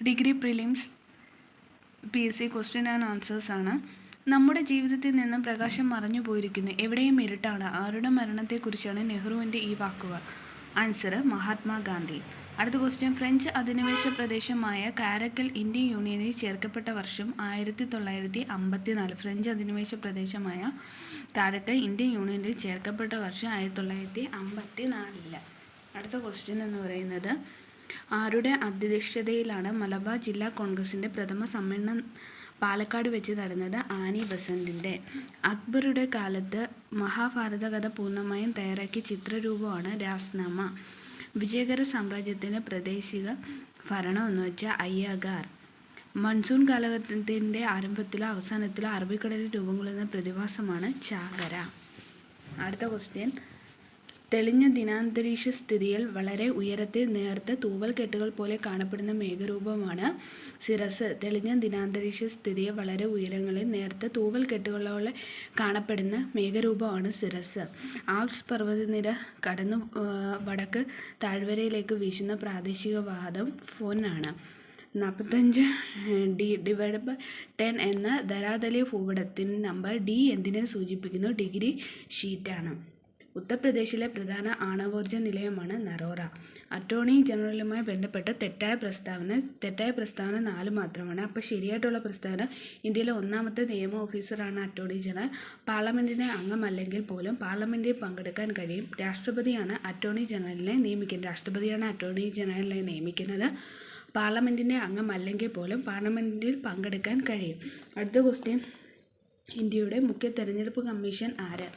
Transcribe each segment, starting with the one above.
Degree prelims P S C question and answers ആണ്. നമ്മുടെ ജീവിതത്തിൽ നിന്നും പ്രകാശം മറഞ്ഞു പോയിരിക്കുന്നു. എവിടെയും ഇരുട്ടാണ്. ആരുടെ മരണത്തെക്കുറിച്ചാണ് നെഹ്റുവിന്റെ ഈ വാക്കുകൾ? ആൻസർ മഹാത്മാഗാന്ധി അടുത്ത ക്വസ്റ്റ്യൻ ഫ്രഞ്ച് അധിനിവേശ പ്രദേശമായ കാരക്കൽ ഇന്ത്യൻ യൂണിയനിൽ ചേർക്കപ്പെട്ട വർഷം ആയിരത്തി തൊള്ളായിരത്തി അമ്പത്തി നാല് ഫ്രഞ്ച് അധിനിവേശ പ്രദേശമായ കാരക്കൽ ഇന്ത്യൻ യൂണിയനിൽ ചേർക്കപ്പെട്ട വർഷം ആയിരത്തി തൊള്ളായിരത്തി അമ്പത്തി നാലിൽ അടുത്ത ക്വസ്റ്റ്യൻ എന്ന് പറയുന്നത് ആരുടെ അധ്യക്ഷതയിലാണ് മലബാർ ജില്ലാ കോൺഗ്രസിന്റെ പ്രഥമ സമ്മേളനം പാലക്കാട് വെച്ച് നടന്നത്? ആനി ബസന്തിന്റെ അക്ബറുടെ കാലത്ത് മഹാഭാരത കഥ പൂർണമായും തയ്യാറാക്കിയ ചിത്രരൂപമാണ് രാസ്നാമ. വിജയകര സാമ്രാജ്യത്തിന്റെ പ്രാദേശിക ഭരണം എന്ന് വെച്ചാൽ അയ്യഗാർ. മൺസൂൺ കാലഘട്ടത്തിന്റെ ആരംഭത്തിലോ അവസാനത്തിലോ അറബിക്കടലിൽ രൂപം കൊള്ളുന്ന പ്രതിഭാസമാണ് ചാകര. അടുത്ത ക്വസ്റ്റ്യൻ തെളിഞ്ഞ ദിനാന്തരീക്ഷ സ്ഥിതിയിൽ വളരെ ഉയരത്തിൽ നേർത്ത തൂവൽ കെട്ടുകൾ പോലെ കാണപ്പെടുന്ന മേഘരൂപമാണ് സിറസ് തെളിഞ്ഞ ദിനാന്തരീക്ഷ സ്ഥിതിയെ വളരെ ഉയരങ്ങളിൽ നേർത്ത തൂവൽ കെട്ടുകളോടെ കാണപ്പെടുന്ന മേഘരൂപമാണ് സിറസ് ആൽപ്സ് പർവതനിര കടന്നു വടക്ക് താഴ്വരയിലേക്ക് വീശുന്ന പ്രാദേശിക വാദം ഫോനാണ് നാൽപ്പത്തഞ്ച് ഡി ഡിവൈഡ് ബൈ ടെൻ എന്ന ധരാതലീയ ഭൂപടത്തിന്റെ നമ്പർ ഡി എന്തിനെ സൂചിപ്പിക്കുന്നു? ഡിഗ്രി ഷീറ്റാണ്. ഉത്തർപ്രദേശിലെ പ്രധാന ആണവോർജ നിലയമാണ് നറോറ. അറ്റോർണി ജനറലുമായി ബന്ധപ്പെട്ട തെറ്റായ പ്രസ്താവന തെറ്റായ പ്രസ്താവന നാല് മാത്രമാണ്. അപ്പോൾ ശരിയായിട്ടുള്ള പ്രസ്താവന ഇന്ത്യയിലെ ഒന്നാമത്തെ നിയമ ഓഫീസറാണ് അറ്റോർണി ജനറൽ. പാർലമെന്റിന്റെ അംഗമല്ലെങ്കിൽ പോലും പാർലമെന്റിൽ പങ്കെടുക്കാൻ കഴിയും. രാഷ്ട്രപതിയാണ് അറ്റോർണി ജനറലിനെ നിയമിക്കുന്നത്. രാഷ്ട്രപതിയാണ് അറ്റോർണി ജനറലിനെ നിയമിക്കുന്നത്. പാർലമെന്റിന്റെ അംഗമല്ലെങ്കിൽ പോലും പാർലമെന്റിൽ പങ്കെടുക്കാൻ കഴിയും. അടുത്ത ക്വസ്റ്റ്യൻ ഇന്ത്യയുടെ മുഖ്യ തെരഞ്ഞെടുപ്പ് കമ്മീഷൻ ആര്?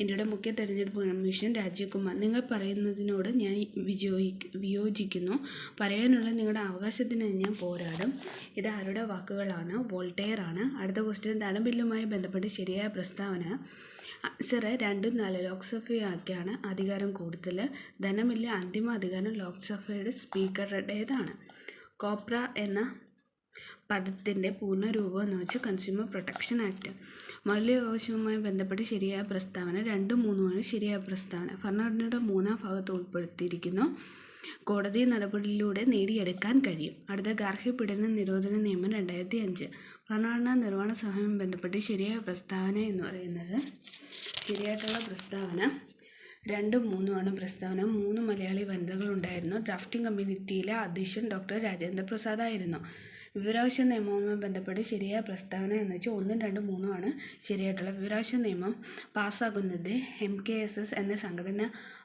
ഇന്ത്യയുടെ മുഖ്യ തെരഞ്ഞെടുപ്പ് കമ്മീഷൻ രാജീവ് കുമാർ നിങ്ങൾ പറയുന്നതിനോട് ഞാൻ വിജോയി വിയോജിക്കുന്നു. പറയാനുള്ള നിങ്ങളുടെ അവകാശത്തിന് ഞാൻ പോരാടും. ഇത് ആരുടെ വാക്കുകളാണ്? വോൾട്ടെയർ ആണ് അടുത്ത ക്വസ്റ്റ്യൻ ധനബില്ലുമായി ബന്ധപ്പെട്ട് ശരിയായ പ്രസ്താവന. സാറ് രണ്ടും നാല് ലോക്സഭയാക്കിയാണ് അധികാരം കൂടുതൽ ധനമില്ല അന്തിമ അധികാരം ലോക്സഭയുടെ സ്പീക്കറുടേതാണ്. കോപ്ര എന്ന പദത്തിന്റെ പൂർണരൂപം എന്ന് വെച്ചാൽ കൺസ്യൂമർ പ്രൊട്ടക്ഷൻ ആക്ട് മൗലികാവകാശവുമായി ബന്ധപ്പെട്ട് ശരിയായ പ്രസ്താവന രണ്ടും മൂന്നുമാണ് ശരിയായ പ്രസ്താവന. ഭരണഘടനയുടെ മൂന്നാം ഭാഗത്ത് ഉൾപ്പെടുത്തിയിരിക്കുന്നു. കോടതി നടപടിയിലൂടെ നേടിയെടുക്കാൻ കഴിയും. അടുത്ത ഗാർഹിക പീഡന നിരോധന നിയമം രണ്ടായിരത്തി അഞ്ച് ഭരണഘടനാ നിർവഹണ സഹായം ബന്ധപ്പെട്ട് ശരിയായ പ്രസ്താവന എന്ന് പറയുന്നത് ശരിയായിട്ടുള്ള പ്രസ്താവന രണ്ടും മൂന്നുമാണ് പ്രസ്താവന. മൂന്ന് മലയാളി വനിതകളുണ്ടായിരുന്നു. ഡ്രാഫ്റ്റിംഗ് കമ്മ്യൂണിറ്റിയിലെ അധ്യക്ഷൻ ഡോക്ടർ രാജേന്ദ്ര പ്രസാദ് ആയിരുന്നു വിവരാവകാശ നിയമവുമായി ബന്ധപ്പെട്ട് ശരിയായ പ്രസ്താവന എന്ന് വെച്ചാൽ ഒന്നും രണ്ടും മൂന്നും ആണ് ശരിയായിട്ടുള്ള വിവരാവകാശ നിയമം പാസ്സാകുന്നത് എം കെ എസ് എസ് എന്ന സംഘടന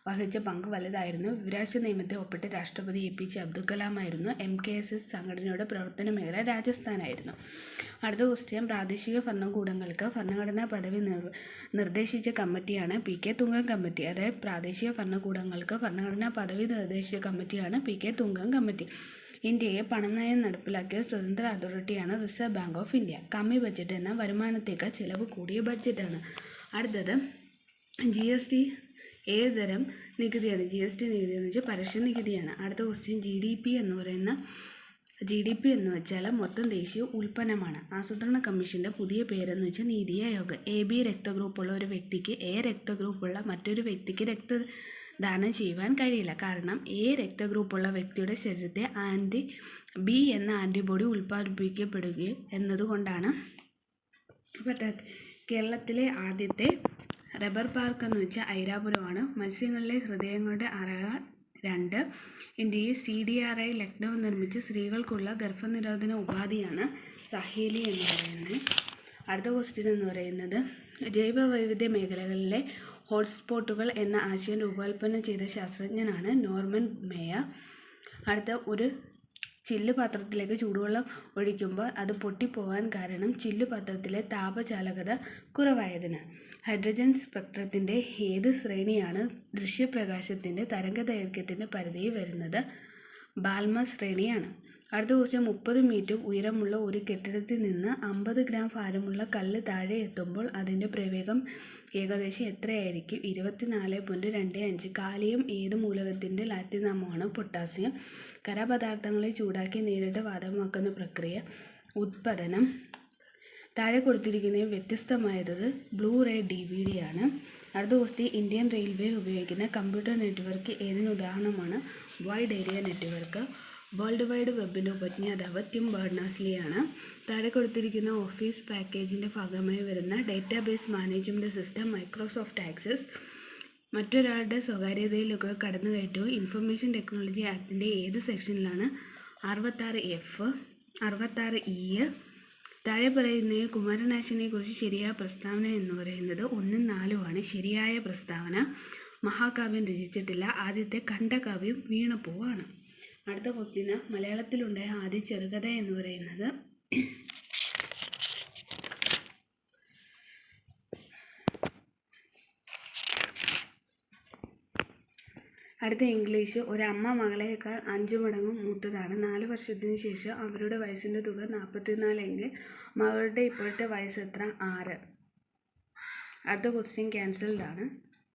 വഹിച്ച പങ്ക് വലുതായിരുന്നു. വിവരാവകാശ നിയമത്തെ ഒപ്പിട്ട് രാഷ്ട്രപതി A P J Abdul Kalam ആയിരുന്നു. എം കെ എസ് എസ് സംഘടനയുടെ പ്രവർത്തന മേഖല രാജസ്ഥാനായിരുന്നു. അടുത്ത ക്വസ്റ്റ്യൻ പ്രാദേശിക ഭരണകൂടങ്ങൾക്ക് ഭരണഘടനാ പദവി നിർ നിർദ്ദേശിച്ച കമ്മിറ്റിയാണ് പി കെ തുങ്കൻ കമ്മിറ്റി. അതായത് പ്രാദേശിക ഭരണകൂടങ്ങൾക്ക് ഭരണഘടനാ പദവി നിർദ്ദേശിച്ച കമ്മിറ്റിയാണ് പി കെ തുങ്കൻ കമ്മിറ്റി. ഇന്ത്യയെ പണനയം നടപ്പിലാക്കിയ സ്വതന്ത്ര അതോറിറ്റിയാണ് റിസർവ് ബാങ്ക് ഓഫ് ഇന്ത്യ. കമ്മി ബഡ്ജറ്റ് എന്ന വരുമാനത്തേക്കാൾ ചിലവ് കൂടിയ ബഡ്ജറ്റാണ്. അടുത്തത് ജി എസ് ടി ഏത് തരം നികുതിയാണ്? ജി എസ് ടി നികുതി എന്ന് വെച്ചാൽ പരോക്ഷ നികുതിയാണ്. അടുത്ത ക്വസ്റ്റ്യൻ ജി ഡി പി എന്ന് പറയുന്ന ജി ഡി പി എന്ന് വെച്ചാൽ മൊത്തം ദേശീയ ഉൽപ്പന്നമാണ്. ആസൂത്രണ കമ്മീഷന്റെ പുതിയ പേരെന്ന് വെച്ചാൽ നീതി ആയോഗ്. എ ബി രക്തഗ്രൂപ്പുള്ള ഒരു വ്യക്തിക്ക് എ രക്തഗ്രൂപ്പുള്ള മറ്റൊരു വ്യക്തിക്ക് രക്തദാനം ചെയ്യുവാൻ കഴിയില്ല. കാരണം എ രക്തഗ്രൂപ്പുള്ള വ്യക്തിയുടെ ശരീരത്തെ ആന്റി ബി എന്ന ആന്റിബോഡി ഉൽപ്പാദിപ്പിക്കപ്പെടുകയും എന്നതുകൊണ്ടാണ് പറ്റാത്ത കേരളത്തിലെ ആദ്യത്തെ റബ്ബർ പാർക്ക് എന്ന് വെച്ചാൽ ഐരാപുരമാണ്. മത്സ്യങ്ങളിലെ ഹൃദയങ്ങളുടെ അറകൾ രണ്ട്. ഇന്ത്യയിൽ C D R I Lucknow നിർമ്മിച്ച സ്ത്രീകൾക്കുള്ള ഗർഭനിരോധന ഉപാധിയാണ് സഹേലി എന്ന് പറയുന്നത്. അടുത്ത ക്വസ്റ്റ്യൻ എന്ന് പറയുന്നത് ജൈവ വൈവിധ്യ മേഖലകളിലെ ഹോട്ട്സ്പോട്ടുകൾ എന്ന ആശയം രൂപകൽപ്പന ചെയ്ത ശാസ്ത്രജ്ഞനാണ് നോർമൻ മേയർ. അടുത്ത ഒരു ചില്ല് പാത്രത്തിലേക്ക് ചൂടുവെള്ളം ഒഴിക്കുമ്പോൾ അത് പൊട്ടിപ്പോവാൻ കാരണം ചില്ല് പാത്രത്തിലെ താപചാലകത കുറവായതിന് ഹൈഡ്രജൻ സ്പെക്ട്രത്തിന്റെ ഏത് ശ്രേണിയാണ് ദൃശ്യപ്രകാശത്തിന്റെ തരംഗദൈർഘ്യത്തിന്റെ പരിധിയിൽ വരുന്നത്? ബാൽമ ശ്രേണിയാണ്. അടുത്ത ക്വസ്റ്റ്യൻ മുപ്പത് മീറ്റർ ഉയരമുള്ള ഒരു കെട്ടിടത്തിൽ നിന്ന് അമ്പത് ഗ്രാം ഭാരമുള്ള കല്ല് താഴെ എത്തുമ്പോൾ അതിന്റെ പ്രവേഗം ഏകദേശം എത്രയായിരിക്കും? ഇരുപത്തിനാല് പോയിന്റ് രണ്ട് അഞ്ച്. കാലിയം ഏത് മൂലകത്തിന്റെ ലാറ്റിൻ നാമമാണ് പൊട്ടാസ്യം. ഖരപദാർത്ഥങ്ങളെ ചൂടാക്കി നേരിട്ട് വാതകമാക്കുന്ന പ്രക്രിയ. ഉത്പതനം താഴെ കൊടുത്തിരിക്കുന്ന വ്യത്യസ്തമായത് blu ray D V D ആണ്. അടുത്ത ക്വസ്റ്റ്യൻ ഇന്ത്യൻ റെയിൽവേ ഉപയോഗിക്കുന്ന കമ്പ്യൂട്ടർ നെറ്റ്വർക്ക് ഏതിന് ഉദാഹരണമാണ്? Wide area network. World wide വെബിന്റെ ഉപജ്ഞാതാവ് ടിം ബേർണേഴ്സ്ലിയാണ് താഴെ കൊടുത്തിരിക്കുന്ന ഓഫീസ് പാക്കേജിന്റെ ഭാഗമായി വരുന്ന database management system Microsoft Access. മറ്റൊരാളുടെ സ്വകാര്യതയിലൊക്കെ കടന്നുകയറ്റവും ഇൻഫർമേഷൻ ടെക്നോളജി ആക്ടിന്റെ ഏത് സെക്ഷനിലാണ്? അറുപത്താറ് എഫ് അറുപത്താറ് ഇ താഴെ പറയുന്ന കുമാരനാശിനെ കുറിച്ച് ശരിയായ പ്രസ്താവന എന്ന് പറയുന്നത് ഒന്നും നാലുമാണ് ശരിയായ പ്രസ്താവന. മഹാകാവ്യം രചിച്ചിട്ടില്ല. ആദ്യത്തെ ഖണ്ഡകാവ്യം വീണപ്പൂവാണ് അടുത്ത ക്വസ്റ്റ്യന് മലയാളത്തിലുണ്ടായ ആദ്യ ചെറുകഥ എന്ന് പറയുന്നത്. അടുത്ത ഇംഗ്ലീഷ് ഒരമ്മ മകളേക്കാൾ അഞ്ചു മടങ്ങും മൂത്തതാണ്. നാല് വർഷത്തിന് ശേഷം അവരുടെ വയസ്സിന്റെ തുക നാൽപ്പത്തിനാലെങ്കിൽ മകളുടെ ഇപ്പോഴത്തെ വയസ്സ് എത്ര? ആറ്. അടുത്ത ക്വസ്റ്റ്യൻ ക്യാൻസൽഡ് ആണ്.